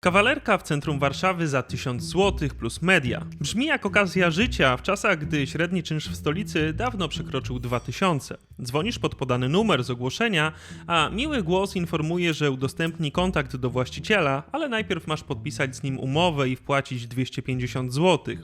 Kawalerka w centrum Warszawy za 1000 zł plus media. Brzmi jak okazja życia w czasach, gdy średni czynsz w stolicy dawno przekroczył 2000. Dzwonisz pod podany numer z ogłoszenia, a miły głos informuje, że udostępni kontakt do właściciela, ale najpierw masz podpisać z nim umowę i wpłacić 250 zł.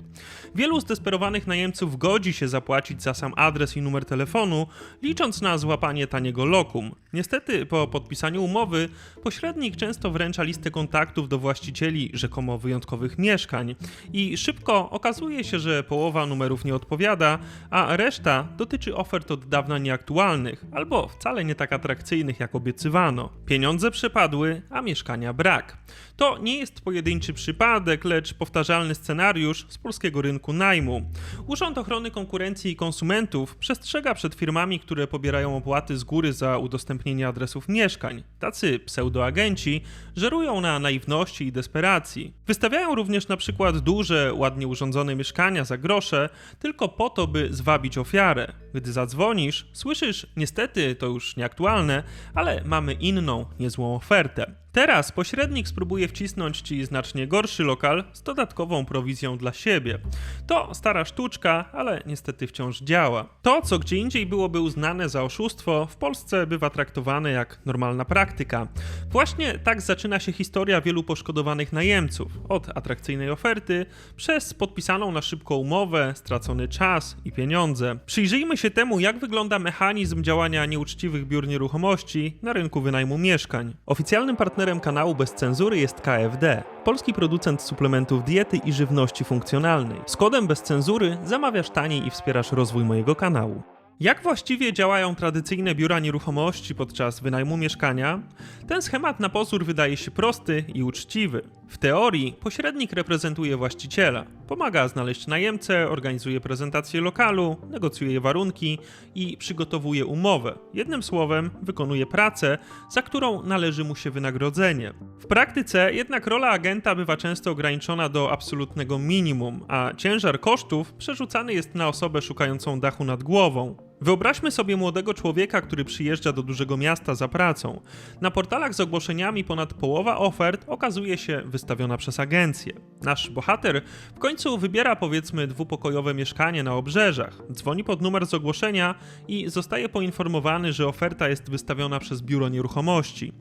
Wielu zdesperowanych najemców godzi się zapłacić za sam adres i numer telefonu, licząc na złapanie taniego lokum. Niestety, po podpisaniu umowy, pośrednik często wręcza listę kontaktów do właścicieli rzekomo wyjątkowych mieszkań i szybko okazuje się, że połowa numerów nie odpowiada, a reszta dotyczy ofert od dawna nieaktualnych albo wcale nie tak atrakcyjnych jak obiecywano. Pieniądze przepadły, a mieszkania brak. To nie jest pojedynczy przypadek, lecz powtarzalny scenariusz z polskiego rynku najmu. Urząd Ochrony Konkurencji i Konsumentów przestrzega przed firmami, które pobierają opłaty z góry za udostępnienie adresów mieszkań. Tacy pseudoagenci żerują na naiwności i desperacji. Wystawiają również na przykład duże, ładnie urządzone mieszkania za grosze, tylko po to, by zwabić ofiarę. Gdy zadzwonisz, słyszysz, niestety to już nieaktualne, ale mamy inną, niezłą ofertę. Teraz pośrednik spróbuje wcisnąć ci znacznie gorszy lokal z dodatkową prowizją dla siebie. To stara sztuczka, ale niestety wciąż działa. To, co gdzie indziej byłoby uznane za oszustwo, w Polsce bywa traktowane jak normalna praktyka. Właśnie tak zaczyna się historia wielu poszkodowanych najemców. Od atrakcyjnej oferty, przez podpisaną na szybko umowę, stracony czas i pieniądze. Przyjrzyjmy się temu, jak wygląda mechanizm działania nieuczciwych biur nieruchomości na rynku wynajmu mieszkań. Oficjalnym partnerem kanału bez cenzury jest KFD, polski producent suplementów diety i żywności funkcjonalnej. Z kodem bez cenzury zamawiasz taniej i wspierasz rozwój mojego kanału. Jak właściwie działają tradycyjne biura nieruchomości podczas wynajmu mieszkania? Ten schemat na pozór wydaje się prosty i uczciwy. W teorii pośrednik reprezentuje właściciela, pomaga znaleźć najemcę, organizuje prezentację lokalu, negocjuje warunki i przygotowuje umowę. Jednym słowem, wykonuje pracę, za którą należy mu się wynagrodzenie. W praktyce jednak rola agenta bywa często ograniczona do absolutnego minimum, a ciężar kosztów przerzucany jest na osobę szukającą dachu nad głową. Wyobraźmy sobie młodego człowieka, który przyjeżdża do dużego miasta za pracą. Na portalach z ogłoszeniami ponad połowa ofert okazuje się wystawiona przez agencję. Nasz bohater w końcu wybiera powiedzmy dwupokojowe mieszkanie na obrzeżach, dzwoni pod numer z ogłoszenia i zostaje poinformowany, że oferta jest wystawiona przez biuro nieruchomości.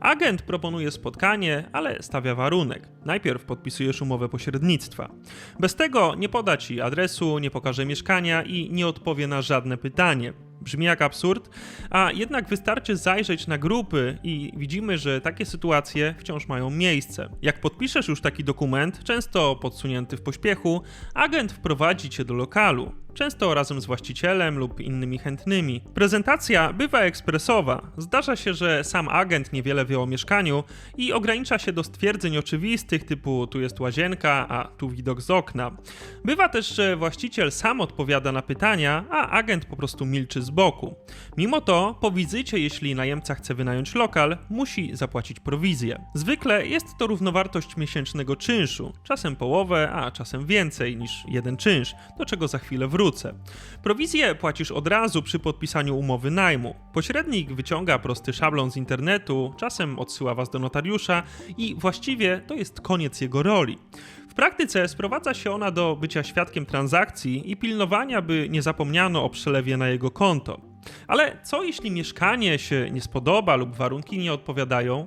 Agent proponuje spotkanie, ale stawia warunek. Najpierw podpisujesz umowę pośrednictwa. Bez tego nie poda ci adresu, nie pokaże mieszkania i nie odpowie na żadne pytanie. Brzmi jak absurd, a jednak wystarczy zajrzeć na grupy i widzimy, że takie sytuacje wciąż mają miejsce. Jak podpiszesz już taki dokument, często podsunięty w pośpiechu, agent wprowadzi cię do lokalu często razem z właścicielem lub innymi chętnymi. Prezentacja bywa ekspresowa. Zdarza się, że sam agent niewiele wie o mieszkaniu i ogranicza się do stwierdzeń oczywistych typu tu jest łazienka, a tu widok z okna. Bywa też, że właściciel sam odpowiada na pytania, a agent po prostu milczy z boku. Mimo to, po wizycie, jeśli najemca chce wynająć lokal, musi zapłacić prowizję. Zwykle jest to równowartość miesięcznego czynszu, czasem połowę, a czasem więcej niż jeden czynsz, do czego za chwilę wrócę wrócę. Prowizję płacisz od razu przy podpisaniu umowy najmu. Pośrednik wyciąga prosty szablon z internetu, czasem odsyła was do notariusza i właściwie to jest koniec jego roli. W praktyce sprowadza się ona do bycia świadkiem transakcji i pilnowania, by nie zapomniano o przelewie na jego konto. Ale co jeśli mieszkanie się nie spodoba lub warunki nie odpowiadają?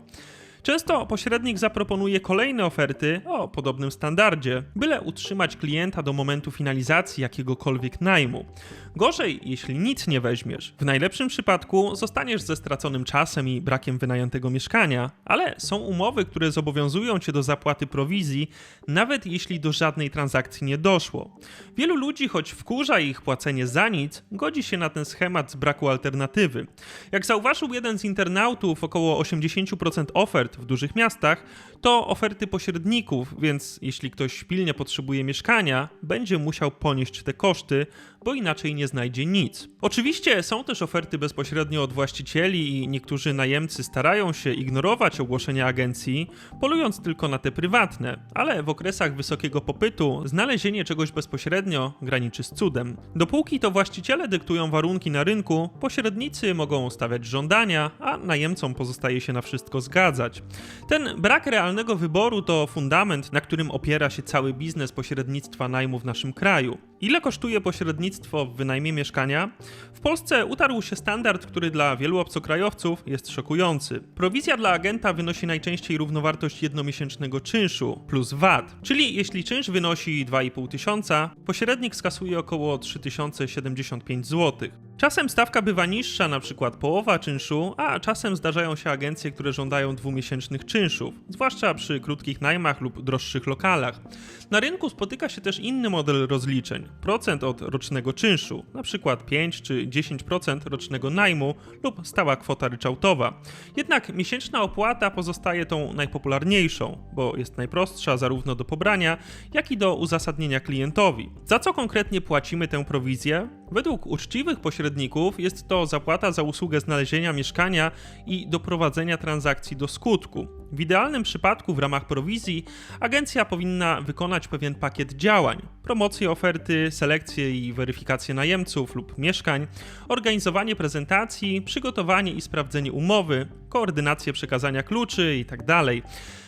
Często pośrednik zaproponuje kolejne oferty o podobnym standardzie, byle utrzymać klienta do momentu finalizacji jakiegokolwiek najmu. Gorzej, jeśli nic nie weźmiesz. W najlepszym przypadku zostaniesz ze straconym czasem i brakiem wynajętego mieszkania, ale są umowy, które zobowiązują cię do zapłaty prowizji, nawet jeśli do żadnej transakcji nie doszło. Wielu ludzi, choć wkurza ich płacenie za nic, godzi się na ten schemat z braku alternatywy. Jak zauważył jeden z internautów, około 80% ofert w dużych miastach to oferty pośredników, więc jeśli ktoś pilnie potrzebuje mieszkania, będzie musiał ponieść te koszty, bo inaczej nie znajdzie nic. Oczywiście są też oferty bezpośrednio od właścicieli i niektórzy najemcy starają się ignorować ogłoszenia agencji, polując tylko na te prywatne, ale w okresach wysokiego popytu znalezienie czegoś bezpośrednio graniczy z cudem. Dopóki to właściciele dyktują warunki na rynku, pośrednicy mogą stawiać żądania, a najemcom pozostaje się na wszystko zgadzać. Ten brak realnego wyboru to fundament, na którym opiera się cały biznes pośrednictwa najmu w naszym kraju. Ile kosztuje pośrednictwo w wynajmie mieszkania? W Polsce utarł się standard, który dla wielu obcokrajowców jest szokujący. Prowizja dla agenta wynosi najczęściej równowartość jednomiesięcznego czynszu plus VAT, czyli jeśli czynsz wynosi 2,5 tysiąca, pośrednik skasuje około 3075 zł. Czasem stawka bywa niższa, na przykład połowa czynszu, a czasem zdarzają się agencje, które żądają dwumiesięcznych czynszów, zwłaszcza przy krótkich najmach lub droższych lokalach. Na rynku spotyka się też inny model rozliczeń procent od rocznego czynszu, przykład 5 czy 10% rocznego najmu lub stała kwota ryczałtowa. Jednak miesięczna opłata pozostaje tą najpopularniejszą, bo jest najprostsza zarówno do pobrania, jak i do uzasadnienia klientowi. Za co konkretnie płacimy tę prowizję? Według uczciwych pośredników jest to zapłata za usługę znalezienia mieszkania i doprowadzenia transakcji do skutku. W idealnym przypadku w ramach prowizji agencja powinna wykonać pewien pakiet działań: promocję oferty, selekcję i weryfikację najemców lub mieszkań, organizowanie prezentacji, przygotowanie i sprawdzenie umowy, koordynację przekazania kluczy itd. Tak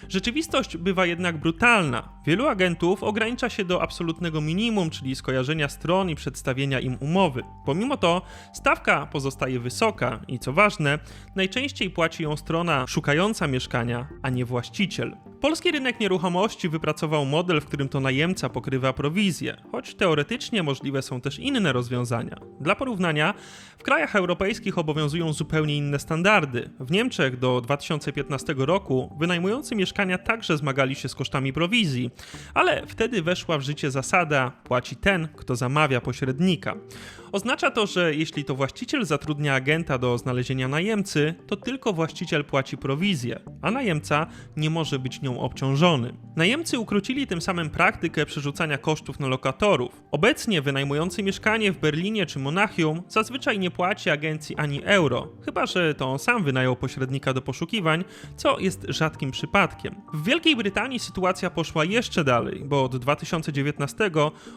Rzeczywistość bywa jednak brutalna. Wielu agentów ogranicza się do absolutnego minimum, czyli skojarzenia stron i przedstawienia im umowy. Pomimo to stawka pozostaje wysoka i co ważne, najczęściej płaci ją strona szukająca mieszkania, a nie właściciel. Polski rynek nieruchomości wypracował model, w którym to najemca pokrywa prowizję, choć teoretycznie możliwe są też inne rozwiązania. Dla porównania, w krajach europejskich obowiązują zupełnie inne standardy. W Niemczech do 2015 roku wynajmujący mieszkania także zmagali się z kosztami prowizji, ale wtedy weszła w życie zasada płaci ten, kto zamawia pośrednika. Oznacza to, że jeśli to właściciel zatrudnia agenta do znalezienia najemcy, to tylko właściciel płaci prowizję, a najemca nie może być nią obciążony. Najemcy ukrócili tym samym praktykę przerzucania kosztów na lokatorów. Obecnie wynajmujący mieszkanie w Berlinie czy Monachium zazwyczaj nie płaci agencji ani euro, chyba że to on sam wynajął pośrednika do poszukiwań, co jest rzadkim przypadkiem. W Wielkiej Brytanii sytuacja poszła jeszcze dalej, bo od 2019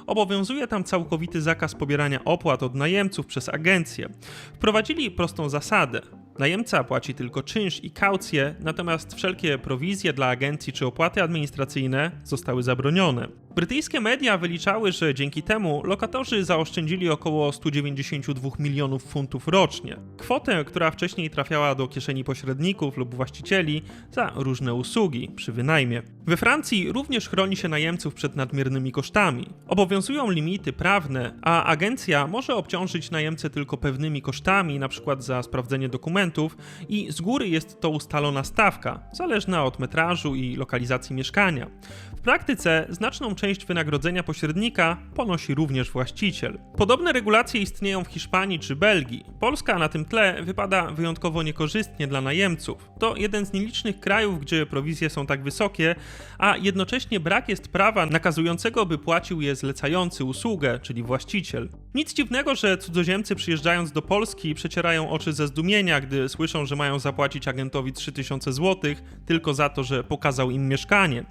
obowiązuje tam całkowity zakaz pobierania opłat od najemców przez agencję. Wprowadzili prostą zasadę. Najemca płaci tylko czynsz i kaucję, natomiast wszelkie prowizje dla agencji czy opłaty administracyjne zostały zabronione. Brytyjskie media wyliczały, że dzięki temu lokatorzy zaoszczędzili około 192 milionów funtów rocznie. Kwotę, która wcześniej trafiała do kieszeni pośredników lub właścicieli za różne usługi przy wynajmie. We Francji również chroni się najemców przed nadmiernymi kosztami. Obowiązują limity prawne, a agencja może obciążyć najemcę tylko pewnymi kosztami, np. za sprawdzenie dokumentów i z góry jest to ustalona stawka, zależna od metrażu i lokalizacji mieszkania. W praktyce znaczną część wynagrodzenia pośrednika ponosi również właściciel. Podobne regulacje istnieją w Hiszpanii czy Belgii. Polska na tym tle wypada wyjątkowo niekorzystnie dla najemców. To jeden z nielicznych krajów, gdzie prowizje są tak wysokie, a jednocześnie brak jest prawa nakazującego, by płacił je zlecający usługę, czyli właściciel. Nic dziwnego, że cudzoziemcy przyjeżdżając do Polski przecierają oczy ze zdumienia, gdy słyszą, że mają zapłacić agentowi 3000 zł tylko za to, że pokazał im mieszkanie.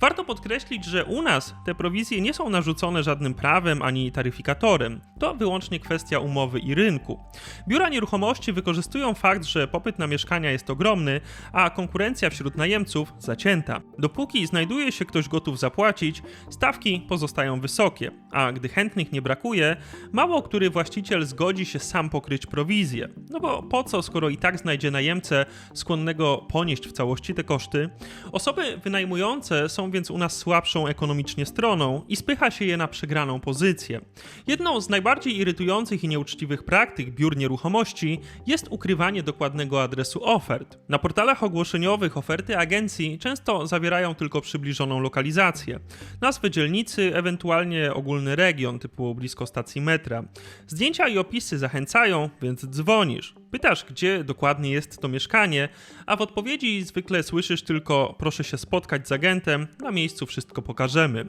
Warto podkreślić, że u nas te prowizje nie są narzucone żadnym prawem ani taryfikatorem. To wyłącznie kwestia umowy i rynku. Biura nieruchomości wykorzystują fakt, że popyt na mieszkania jest ogromny, a konkurencja wśród najemców zacięta. Dopóki znajduje się ktoś gotów zapłacić, stawki pozostają wysokie, a gdy chętnych nie brakuje, mało który właściciel zgodzi się sam pokryć prowizję. No bo po co, skoro i tak znajdzie najemcę skłonnego ponieść w całości te koszty? Osoby wynajmujące są więc u nas słabszą ekonomicznie stroną i spycha się je na przegraną pozycję. Jedną z najbardziej irytujących i nieuczciwych praktyk biur nieruchomości jest ukrywanie dokładnego adresu ofert. Na portalach ogłoszeniowych oferty agencji często zawierają tylko przybliżoną lokalizację, nazwę dzielnicy, ewentualnie ogólny region typu blisko stacji metra. Zdjęcia i opisy zachęcają, więc dzwonisz. Pytasz, gdzie dokładnie jest to mieszkanie, a w odpowiedzi zwykle słyszysz tylko proszę się spotkać z agentem, na miejscu wszystko pokażemy.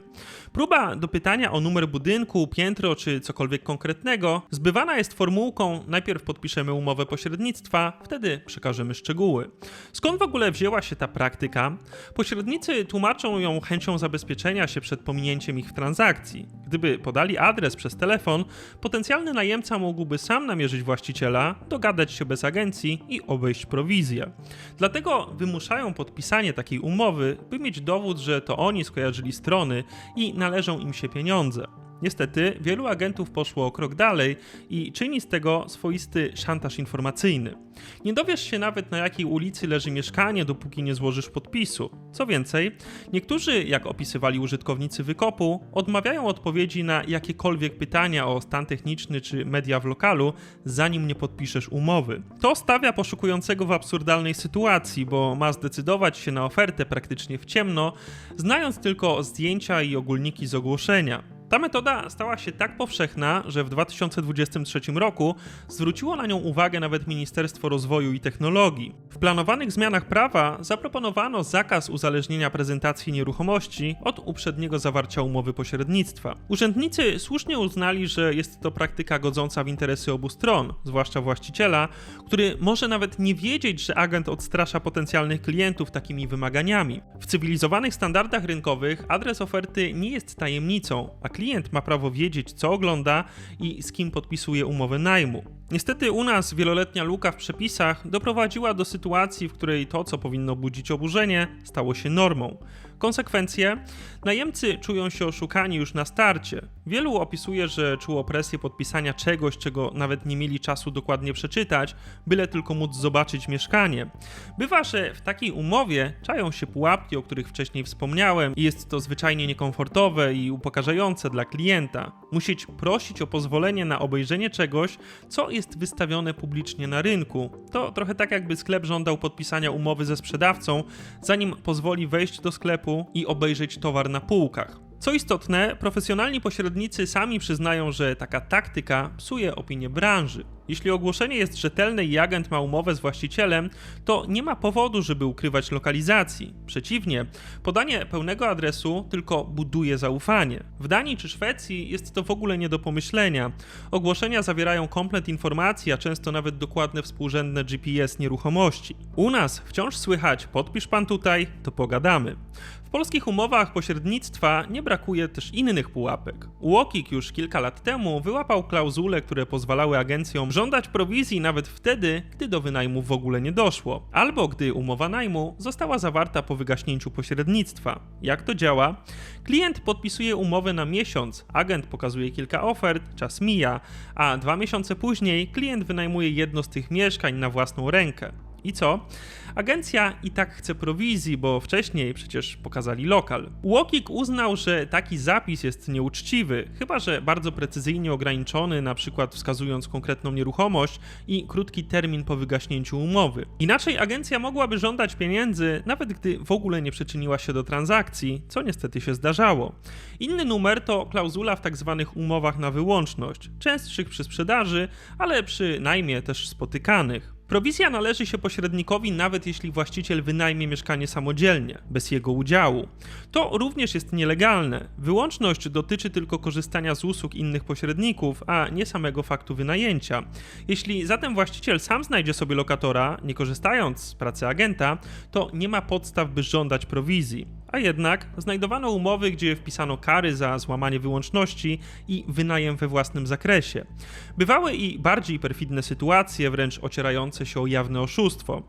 Próba dopytania o numer budynku, piętro czy cokolwiek konkretnego zbywana jest formułką najpierw podpiszemy umowę pośrednictwa, wtedy przekażemy szczegóły. Skąd w ogóle wzięła się ta praktyka? Pośrednicy tłumaczą ją chęcią zabezpieczenia się przed pominięciem ich w transakcji. Gdyby podali adres przez telefon, potencjalny najemca mógłby sam namierzyć właściciela, dogadać się bez agencji i obejść prowizję. Dlatego wymuszają podpisanie takiej umowy, by mieć dowód, że to oni skojarzyli strony i należą im się pieniądze. Niestety, wielu agentów poszło o krok dalej i czyni z tego swoisty szantaż informacyjny. Nie dowiesz się nawet na jakiej ulicy leży mieszkanie, dopóki nie złożysz podpisu. Co więcej, niektórzy, jak opisywali użytkownicy wykopu, odmawiają odpowiedzi na jakiekolwiek pytania o stan techniczny czy media w lokalu, zanim nie podpiszesz umowy. To stawia poszukującego w absurdalnej sytuacji, bo ma zdecydować się na ofertę praktycznie w ciemno, znając tylko zdjęcia i ogólniki z ogłoszenia. Ta metoda stała się tak powszechna, że w 2023 roku zwróciło na nią uwagę nawet Ministerstwo Rozwoju i Technologii. W planowanych zmianach prawa zaproponowano zakaz uzależnienia prezentacji nieruchomości od uprzedniego zawarcia umowy pośrednictwa. Urzędnicy słusznie uznali, że jest to praktyka godząca w interesy obu stron, zwłaszcza właściciela, który może nawet nie wiedzieć, że agent odstrasza potencjalnych klientów takimi wymaganiami. W cywilizowanych standardach rynkowych adres oferty nie jest tajemnicą, a klient ma prawo wiedzieć, co ogląda i z kim podpisuje umowę najmu. Niestety u nas wieloletnia luka w przepisach doprowadziła do sytuacji, w której to, co powinno budzić oburzenie, stało się normą. Konsekwencje? Najemcy czują się oszukani już na starcie. Wielu opisuje, że czuło presję podpisania czegoś, czego nawet nie mieli czasu dokładnie przeczytać, byle tylko móc zobaczyć mieszkanie. Bywa, że w takiej umowie czają się pułapki, o których wcześniej wspomniałem, i jest to zwyczajnie niekomfortowe i upokarzające dla klienta. Musieć prosić o pozwolenie na obejrzenie czegoś, co jest wystawione publicznie na rynku. To trochę tak, jakby sklep żądał podpisania umowy ze sprzedawcą, zanim pozwoli wejść do sklepu i obejrzeć towar na półkach. Co istotne, profesjonalni pośrednicy sami przyznają, że taka taktyka psuje opinię branży. Jeśli ogłoszenie jest rzetelne i agent ma umowę z właścicielem, to nie ma powodu, żeby ukrywać lokalizacji. Przeciwnie, podanie pełnego adresu tylko buduje zaufanie. W Danii czy Szwecji jest to w ogóle nie do pomyślenia. Ogłoszenia zawierają komplet informacji, a często nawet dokładne współrzędne GPS nieruchomości. U nas wciąż słychać: podpisz pan tutaj, to pogadamy. W polskich umowach pośrednictwa nie brakuje też innych pułapek. Łokik już kilka lat temu wyłapał klauzule, które pozwalały agencjom żądać prowizji nawet wtedy, gdy do wynajmu w ogóle nie doszło, albo gdy umowa najmu została zawarta po wygaśnięciu pośrednictwa. Jak to działa? Klient podpisuje umowę na miesiąc, agent pokazuje kilka ofert, czas mija, a dwa miesiące później klient wynajmuje jedno z tych mieszkań na własną rękę. I co? Agencja i tak chce prowizji, bo wcześniej przecież pokazali lokal. Łokik uznał, że taki zapis jest nieuczciwy, chyba że bardzo precyzyjnie ograniczony, na przykład wskazując konkretną nieruchomość i krótki termin po wygaśnięciu umowy. Inaczej agencja mogłaby żądać pieniędzy, nawet gdy w ogóle nie przyczyniła się do transakcji, co niestety się zdarzało. Inny numer to klauzula w tzw. Tak umowach na wyłączność, częstszych przy sprzedaży, ale przy najmie też spotykanych. Prowizja należy się pośrednikowi nawet jeśli właściciel wynajmie mieszkanie samodzielnie, bez jego udziału. To również jest nielegalne. Wyłączność dotyczy tylko korzystania z usług innych pośredników, a nie samego faktu wynajęcia. Jeśli zatem właściciel sam znajdzie sobie lokatora, nie korzystając z pracy agenta, to nie ma podstaw, by żądać prowizji. A jednak znajdowano umowy, gdzie wpisano kary za złamanie wyłączności i wynajem we własnym zakresie. Bywały i bardziej perfidne sytuacje, wręcz ocierające się o jawne oszustwo.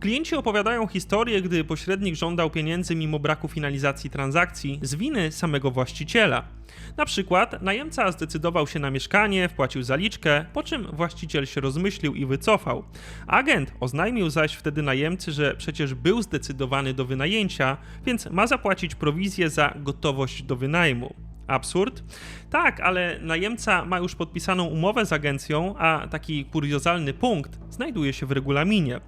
Klienci opowiadają historię, gdy pośrednik żądał pieniędzy mimo braku finalizacji transakcji z winy samego właściciela. Na przykład najemca zdecydował się na mieszkanie, wpłacił zaliczkę, po czym właściciel się rozmyślił i wycofał. Agent oznajmił zaś wtedy najemcy, że przecież był zdecydowany do wynajęcia, więc ma zapłacić prowizję za gotowość do wynajmu. Absurd? Tak, ale najemca ma już podpisaną umowę z agencją, a taki kuriozalny punkt znajduje się w regulaminie.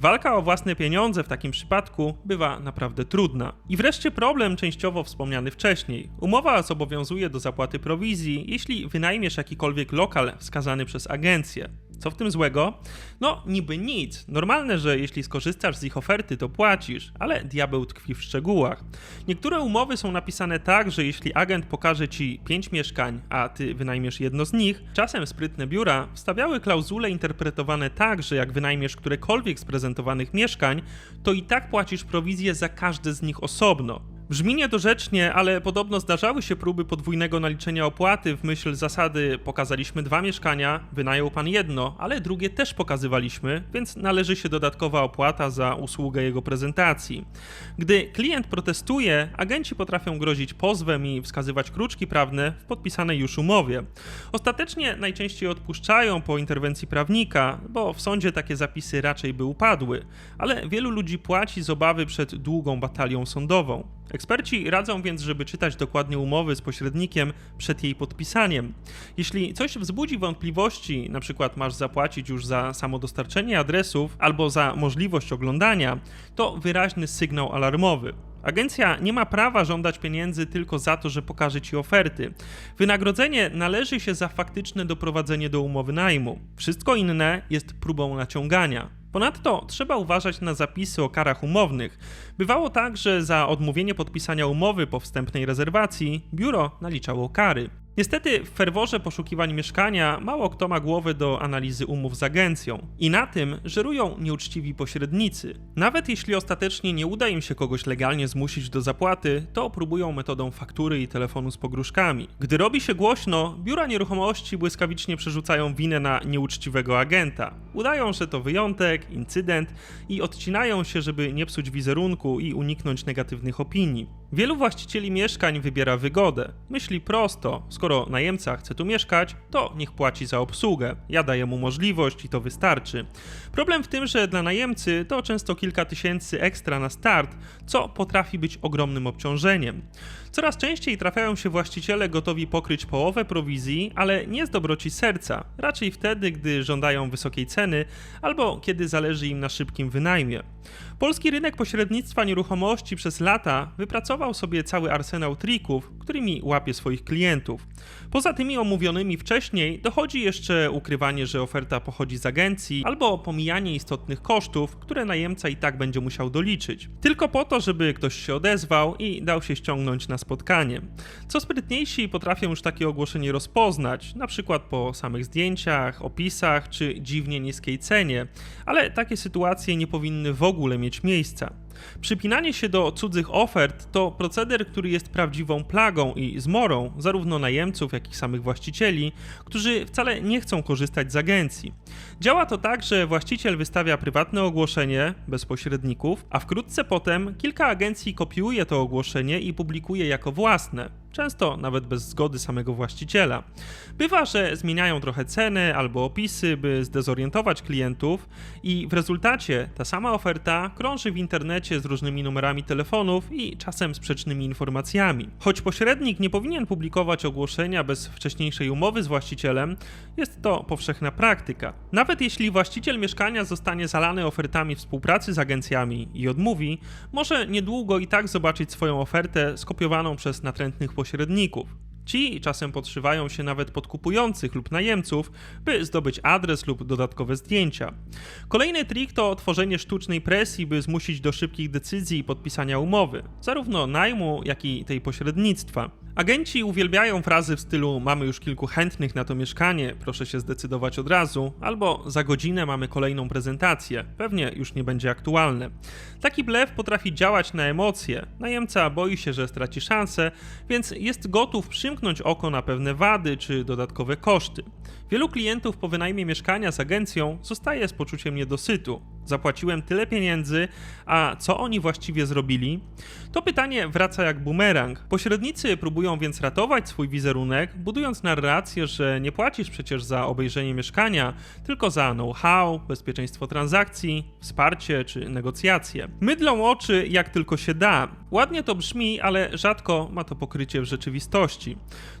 Walka o własne pieniądze w takim przypadku bywa naprawdę trudna. I wreszcie problem częściowo wspomniany wcześniej. Umowa zobowiązuje do zapłaty prowizji, jeśli wynajmiesz jakikolwiek lokal wskazany przez agencję. Co w tym złego? No, niby nic. Normalne, że jeśli skorzystasz z ich oferty, to płacisz, ale diabeł tkwi w szczegółach. Niektóre umowy są napisane tak, że jeśli agent pokaże ci 5 mieszkań, a ty wynajmiesz jedno z nich, czasem sprytne biura wstawiały klauzule interpretowane tak, że jak wynajmiesz którekolwiek z prezentowanych mieszkań, to i tak płacisz prowizję za każde z nich osobno. Brzmi niedorzecznie, ale podobno zdarzały się próby podwójnego naliczenia opłaty w myśl zasady pokazaliśmy dwa mieszkania, wynajął pan jedno, ale drugie też pokazywaliśmy, więc należy się dodatkowa opłata za usługę jego prezentacji. Gdy klient protestuje, agenci potrafią grozić pozwem i wskazywać kruczki prawne w podpisanej już umowie. Ostatecznie najczęściej odpuszczają po interwencji prawnika, bo w sądzie takie zapisy raczej by upadły, ale wielu ludzi płaci z obawy przed długą batalią sądową. Eksperci radzą więc, żeby czytać dokładnie umowy z pośrednikiem przed jej podpisaniem. Jeśli coś wzbudzi wątpliwości, przykład masz zapłacić już za samo dostarczenie adresów albo za możliwość oglądania, to wyraźny sygnał alarmowy. Agencja nie ma prawa żądać pieniędzy tylko za to, że pokaże ci oferty. Wynagrodzenie należy się za faktyczne doprowadzenie do umowy najmu. Wszystko inne jest próbą naciągania. Ponadto trzeba uważać na zapisy o karach umownych. Bywało tak, że za odmówienie podpisania umowy po wstępnej rezerwacji biuro naliczało kary. Niestety w ferworze poszukiwań mieszkania mało kto ma głowę do analizy umów z agencją. I na tym żerują nieuczciwi pośrednicy. Nawet jeśli ostatecznie nie uda im się kogoś legalnie zmusić do zapłaty, to próbują metodą faktury i telefonu z pogróżkami. Gdy robi się głośno, biura nieruchomości błyskawicznie przerzucają winę na nieuczciwego agenta. Udają, że to wyjątek, incydent i odcinają się, żeby nie psuć wizerunku i uniknąć negatywnych opinii. Wielu właścicieli mieszkań wybiera wygodę. Myśli prosto, skoro najemca chce tu mieszkać, to niech płaci za obsługę. Ja daję mu możliwość i to wystarczy. Problem w tym, że dla najemcy to często kilka tysięcy ekstra na start, co potrafi być ogromnym obciążeniem. Coraz częściej trafiają się właściciele gotowi pokryć połowę prowizji, ale nie z dobroci serca, raczej wtedy, gdy żądają wysokiej ceny albo kiedy zależy im na szybkim wynajmie. Polski rynek pośrednictwa nieruchomości przez lata wypracował sobie cały arsenał trików, którymi łapie swoich klientów. Poza tymi omówionymi wcześniej dochodzi jeszcze ukrywanie, że oferta pochodzi z agencji, albo pomijanie istotnych kosztów, które najemca i tak będzie musiał doliczyć. Tylko po to, żeby ktoś się odezwał i dał się ściągnąć na spotkanie. Co sprytniejsi potrafią już takie ogłoszenie rozpoznać, na przykład po samych zdjęciach, opisach czy dziwnie niskiej cenie, ale takie sytuacje nie powinny w ogóle mieć miejsca. Przypinanie się do cudzych ofert to proceder, który jest prawdziwą plagą i zmorą zarówno najemców, jak i samych właścicieli, którzy wcale nie chcą korzystać z agencji. Działa to tak, że właściciel wystawia prywatne ogłoszenie bez pośredników, a wkrótce potem kilka agencji kopiuje to ogłoszenie i publikuje jako własne często nawet bez zgody samego właściciela. Bywa, że zmieniają trochę ceny albo opisy, by zdezorientować klientów, i w rezultacie ta sama oferta krąży w internecie z różnymi numerami telefonów i czasem sprzecznymi informacjami. Choć pośrednik nie powinien publikować ogłoszenia bez wcześniejszej umowy z właścicielem, jest to powszechna praktyka. Nawet jeśli właściciel mieszkania zostanie zalany ofertami współpracy z agencjami i odmówi, może niedługo i tak zobaczyć swoją ofertę skopiowaną przez natrętnych pośredników pośredników. Ci czasem podszywają się nawet pod kupujących lub najemców, by zdobyć adres lub dodatkowe zdjęcia. Kolejny trik to tworzenie sztucznej presji, by zmusić do szybkich decyzji i podpisania umowy, zarówno najmu, jak i tej pośrednictwa. Agenci uwielbiają frazy w stylu mamy już kilku chętnych na to mieszkanie, proszę się zdecydować od razu, albo za godzinę mamy kolejną prezentację, pewnie już nie będzie aktualne. Taki blef potrafi działać na emocje. Najemca boi się, że straci szansę, więc jest gotów przymknąć oko na pewne wady czy dodatkowe koszty. Wielu klientów po wynajmie mieszkania z agencją zostaje z poczuciem niedosytu. Zapłaciłem tyle pieniędzy, a co oni właściwie zrobili? To pytanie wraca jak bumerang. Pośrednicy próbują więc ratować swój wizerunek, budując narrację, że nie płacisz przecież za obejrzenie mieszkania, tylko za know-how, bezpieczeństwo transakcji, wsparcie czy negocjacje. Mydlą oczy jak tylko się da. Ładnie to brzmi, ale rzadko ma to pokrycie w rzeczywistości.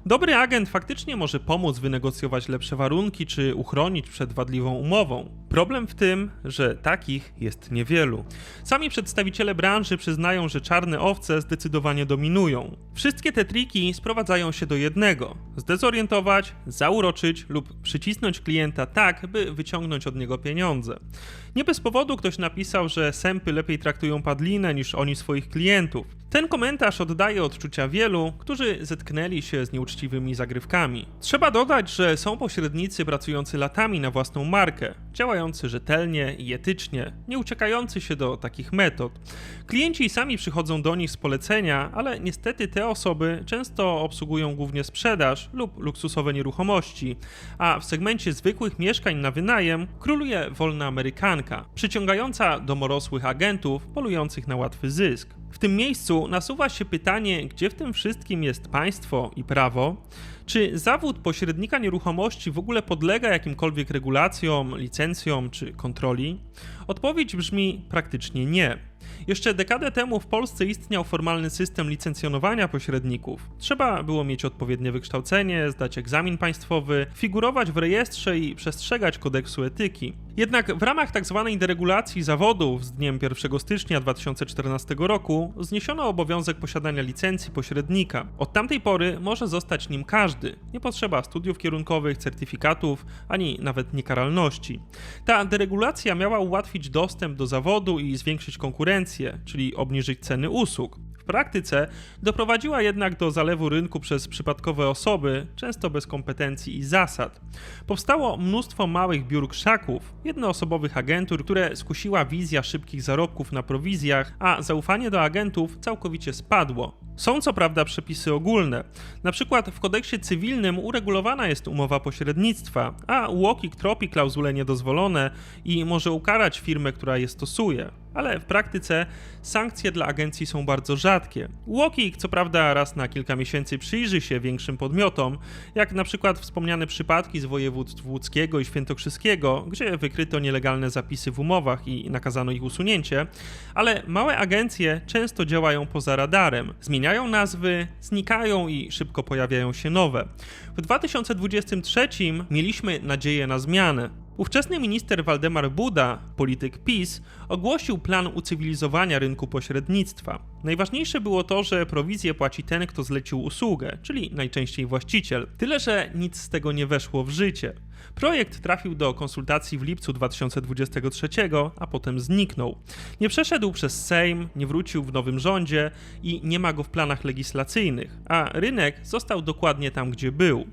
Dobry agent faktycznie może pomóc wynegocjować lepsze warunki czy uchronić przed wadliwą umową. Problem w tym, że takich jest niewielu. Sami przedstawiciele branży przyznają, że czarne owce zdecydowanie dominują. Wszystkie te triki sprowadzają się do jednego: zdezorientować, zauroczyć lub przycisnąć klienta tak, by wyciągnąć od niego pieniądze. Nie bez powodu ktoś napisał, że sępy lepiej traktują padlinę niż oni swoich klientów. Ten komentarz oddaje odczucia wielu, którzy zetknęli się z nieuczciwymi zagrywkami. Trzeba dodać, że są pośrednicy pracujący latami na własną markę, działający rzetelnie i etycznie, nie uciekający się do takich metod. Klienci sami przychodzą do nich z polecenia, ale niestety te osoby często obsługują głównie sprzedaż lub luksusowe nieruchomości, a w segmencie zwykłych mieszkań na wynajem króluje wolna amerykanka, przyciągająca domorosłych agentów polujących na łatwy zysk. W tym miejscu nasuwa się pytanie, gdzie w tym wszystkim jest państwo i prawo? Czy zawód pośrednika nieruchomości w ogóle podlega jakimkolwiek regulacjom, licencjom czy kontroli? Odpowiedź brzmi praktycznie nie. Jeszcze dekadę temu w Polsce istniał formalny system licencjonowania pośredników. Trzeba było mieć odpowiednie wykształcenie, zdać egzamin państwowy, figurować w rejestrze i przestrzegać kodeksu etyki. Jednak w ramach tzw. Tak deregulacji zawodów z dniem 1 stycznia 2014 roku zniesiono obowiązek posiadania licencji pośrednika. Od tamtej pory może zostać nim każdy. Nie potrzeba studiów kierunkowych, certyfikatów, ani nawet niekaralności. Ta deregulacja miała ułatwić dostęp do zawodu i zwiększyć konkurencję, czyli obniżyć ceny usług praktyce doprowadziła jednak do zalewu rynku przez przypadkowe osoby, często bez kompetencji i zasad. Powstało mnóstwo małych biur krzaków, jednoosobowych agentur, które skusiła wizja szybkich zarobków na prowizjach, a zaufanie do agentów całkowicie spadło. Są co prawda przepisy ogólne. Na przykład w kodeksie cywilnym uregulowana jest umowa pośrednictwa, a UOKiK tropi klauzule niedozwolone i może ukarać firmę, która je stosuje ale w praktyce sankcje dla agencji są bardzo rzadkie. UOKiK co prawda raz na kilka miesięcy przyjrzy się większym podmiotom, jak na przykład wspomniane przypadki z województw łódzkiego i świętokrzyskiego, gdzie wykryto nielegalne zapisy w umowach i nakazano ich usunięcie, ale małe agencje często działają poza radarem, zmieniają nazwy, znikają i szybko pojawiają się nowe. W 2023 mieliśmy nadzieję na zmianę. Ówczesny minister Waldemar Buda, polityk PiS, ogłosił plan ucywilizowania rynku pośrednictwa. Najważniejsze było to, że prowizję płaci ten, kto zlecił usługę, czyli najczęściej właściciel. Tyle, że nic z tego nie weszło w życie. Projekt trafił do konsultacji w lipcu 2023, a potem zniknął. Nie przeszedł przez Sejm, nie wrócił w nowym rządzie i nie ma go w planach legislacyjnych, a rynek został dokładnie tam, gdzie był.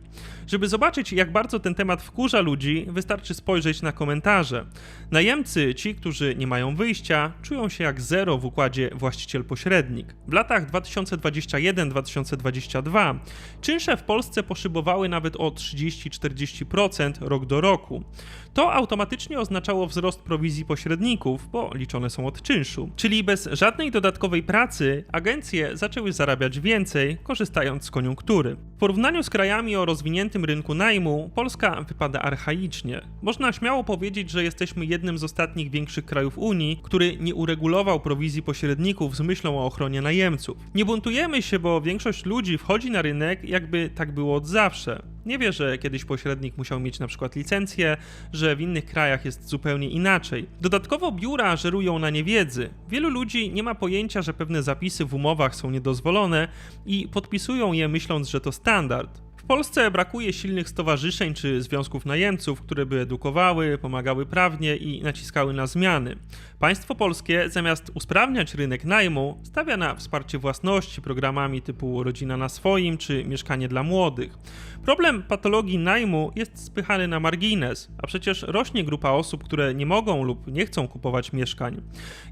Żeby zobaczyć, jak bardzo ten temat wkurza ludzi, wystarczy spojrzeć na komentarze. Najemcy, ci, którzy nie mają wyjścia, czują się jak zero w układzie właściciel-pośrednik. W latach 2021-2022 czynsze w Polsce poszybowały nawet o 30-40% rok do roku. To automatycznie oznaczało wzrost prowizji pośredników, bo liczone są od czynszu. Czyli bez żadnej dodatkowej pracy agencje zaczęły zarabiać więcej, korzystając z koniunktury. W porównaniu z krajami o rozwiniętym rynku najmu, Polska wypada archaicznie. Można śmiało powiedzieć, że jesteśmy jednym z ostatnich większych krajów Unii, który nie uregulował prowizji pośredników z myślą o ochronie najemców. Nie buntujemy się, bo większość ludzi wchodzi na rynek, jakby tak było od zawsze. Nie wie, że kiedyś pośrednik musiał mieć na przykład licencję, że w innych krajach jest zupełnie inaczej. Dodatkowo biura żerują na niewiedzy. Wielu ludzi nie ma pojęcia, że pewne zapisy w umowach są niedozwolone i podpisują je myśląc, że to standard. W Polsce brakuje silnych stowarzyszeń czy związków najemców, które by edukowały, pomagały prawnie i naciskały na zmiany. Państwo polskie zamiast usprawniać rynek najmu, stawia na wsparcie własności programami typu Rodzina na swoim czy Mieszkanie dla młodych. Problem patologii najmu jest spychany na margines, a przecież rośnie grupa osób, które nie mogą lub nie chcą kupować mieszkań.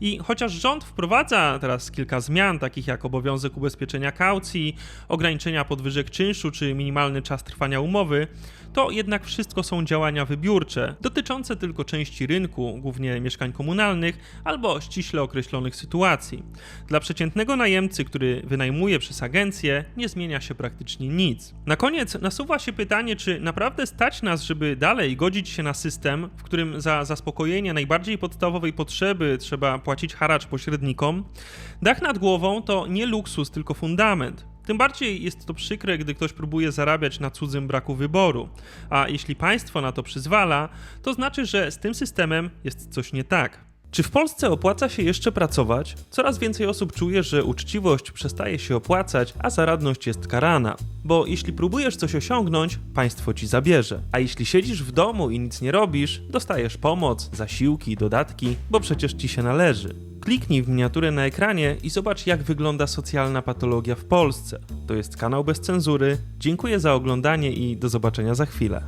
I chociaż rząd wprowadza teraz kilka zmian, takich jak obowiązek ubezpieczenia kaucji, ograniczenia podwyżek czynszu czy minimalny czas trwania umowy, to jednak wszystko są działania wybiórcze, dotyczące tylko części rynku, głównie mieszkań komunalnych, albo ściśle określonych sytuacji. Dla przeciętnego najemcy, który wynajmuje przez agencję, nie zmienia się praktycznie nic. Na koniec nasuwa się pytanie, czy naprawdę stać nas, żeby dalej godzić się na system, w którym za zaspokojenie najbardziej podstawowej potrzeby trzeba płacić haracz pośrednikom? Dach nad głową to nie luksus, tylko fundament. Tym bardziej jest to przykre, gdy ktoś próbuje zarabiać na cudzym braku wyboru. A jeśli państwo na to przyzwala, to znaczy, że z tym systemem jest coś nie tak. Czy w Polsce opłaca się jeszcze pracować? Coraz więcej osób czuje, że uczciwość przestaje się opłacać, a zaradność jest karana. Bo jeśli próbujesz coś osiągnąć, państwo ci zabierze. A jeśli siedzisz w domu i nic nie robisz, dostajesz pomoc, zasiłki, dodatki, bo przecież ci się należy. Kliknij w miniaturę na ekranie i zobacz, jak wygląda socjalna patologia w Polsce. To jest kanał bez cenzury. Dziękuję za oglądanie i do zobaczenia za chwilę.